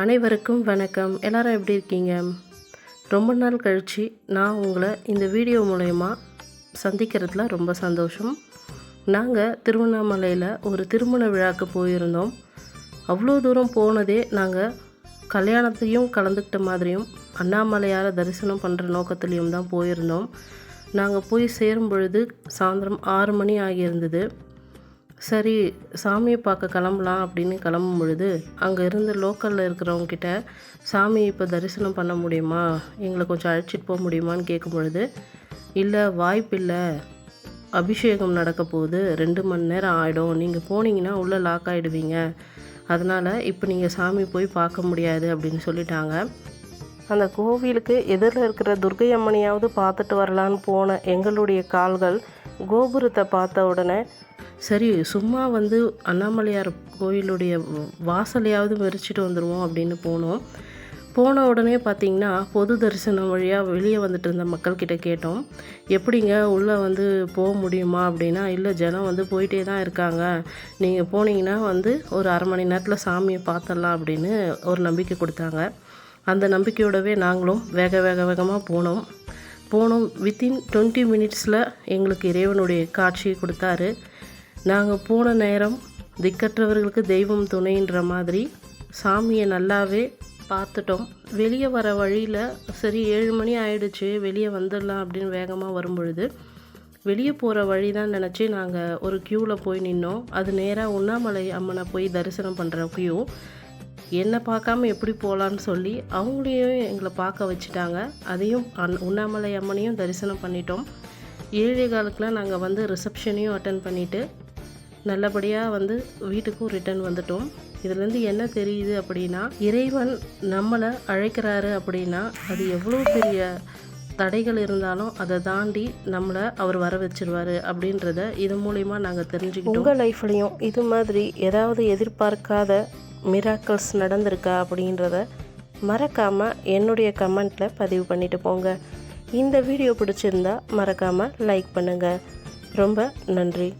அனைவருக்கும் வணக்கம். எல்லாரும் எப்படி இருக்கீங்க? ரொம்ப நாள் கழித்து நான் உங்களை இந்த வீடியோ மூலயமா சந்திக்கிறதுல ரொம்ப சந்தோஷம். நாங்கள் திருவண்ணாமலையில் ஒரு திருமண விழாக்கு போயிருந்தோம். அவ்வளோ தூரம் போனதே நாங்கள் கல்யாணத்தையும் கலந்துக்கிட்ட மாதிரியும் அண்ணாமலையாரை தரிசனம் பண்ணுற நோக்கத்துலேயும் தான் போயிருந்தோம். நாங்கள் போய் சேரும் பொழுது சாயந்தரம் ஆறு மணி ஆகியிருந்தது. சரி சாமியை பார்க்க கிளம்பலாம் அப்படின்னு கிளம்பும் பொழுது அங்கே இருந்து லோக்கலில் இருக்கிறவங்க கிட்ட சாமி இப்போ தரிசனம் பண்ண முடியுமா? எங்களை கொஞ்சம் அழைச்சிட்டு போக முடியுமான்னு கேட்கும் பொழுது இல்லை வாய்ப்பில்லை அபிஷேகம் நடக்க போகுது. ரெண்டு மணி நேரம் ஆகிடும் நீங்கள் போனீங்கன்னா உள்ளே லாக் ஆகிடுவீங்க அதனால் இப்போ நீங்கள் சாமி போய் பார்க்க முடியாது அப்படின்னு சொல்லிட்டாங்க. அந்த கோவிலுக்கு எதிரில் இருக்கிற துர்கை அம்மனையாவது பார்த்துட்டு வரலான்னு போன எங்களுடைய கால்கள் கோபுரத்தை பார்த்த உடனே சரி சும்மா வந்து அண்ணாமலையார் கோயிலுடைய வாசலையாவது மெரிச்சிட்டு வந்துடுவோம் அப்படின்னு போனோம். போன உடனே பார்த்திங்கன்னா பொது தரிசனம் வழியாக வெளியே வந்துட்டு இருந்த மக்கள்கிட்ட கேட்டோம். எப்படிங்க உள்ளே வந்து போக முடியுமா அப்படின்னா இல்லை ஜனம் வந்து போயிட்டே தான் இருக்காங்க. நீங்கள் போனீங்கன்னா வந்து ஒரு அரை மணி நேரத்தில் சாமியை பார்த்துடலாம் அப்படின்னு ஒரு நம்பிக்கை கொடுத்தாங்க. அந்த நம்பிக்கையோடவே நாங்களும் வேக வேக வேகமாக போனோம். போனோம். வித்தின் டுவெண்ட்டி மினிட்ஸில் எங்களுக்கு இறைவனுடைய காட்சியை கொடுத்தாரு. நாங்கள் போன நேரம் திக்கற்றவர்களுக்கு தெய்வம் துணைன்ற மாதிரி சாமியை நல்லாவே பார்த்துட்டோம். வெளியே வர வழியில் சரி ஏழு மணி ஆயிடுச்சு வெளியே வந்துடலாம் அப்படின்னு வேகமாக வரும்பொழுது வெளியே போகிற வழி தான் நினச்சி நாங்கள் ஒரு க்யூவில் போய் நின்னோம். அது நேராக உண்ணாமலை அம்மனை போய் தரிசனம் பண்ணுற க்யூ என்னை பார்க்காம எப்படி போகலான்னு சொல்லி அவங்களையும் எங்களை பார்க்க வச்சுட்டாங்க. அதையும் அன் உண்ணாமலை அம்மனையும் தரிசனம் பண்ணிட்டோம். ஏழை காலத்தில் நாங்கள் வந்து ரிசப்ஷனையும் அட்டன் பண்ணிவிட்டு நல்லபடியாக வந்து வீட்டுக்கும் ரிட்டர்ன் வந்துட்டோம். இதுலேருந்து என்ன தெரியுது அப்படின்னா இறைவன் நம்மளை அழைக்கிறாரு அப்படின்னா அது எவ்வளோ பெரிய தடைகள் இருந்தாலும் அதை தாண்டி நம்மளை அவர் வர வச்சிருவார் அப்படின்றத இது மூலிமா நாங்கள் தெரிஞ்சுக்கிட்டோம். உங்கள் லைஃப்லேயும் இது மாதிரி ஏதாவது எதிர்பார்க்காத மிராக்கல்ஸ் நடந்திருக்கா அப்படின்றத மறக்காமல் என்னுடைய கமெண்ட்டில் பதிவு பண்ணிட்டு போங்க. இந்த வீடியோ பிடிச்சிருந்தா மறக்காமல் லைக் பண்ணுங்கள் ரொம்ப நன்றி.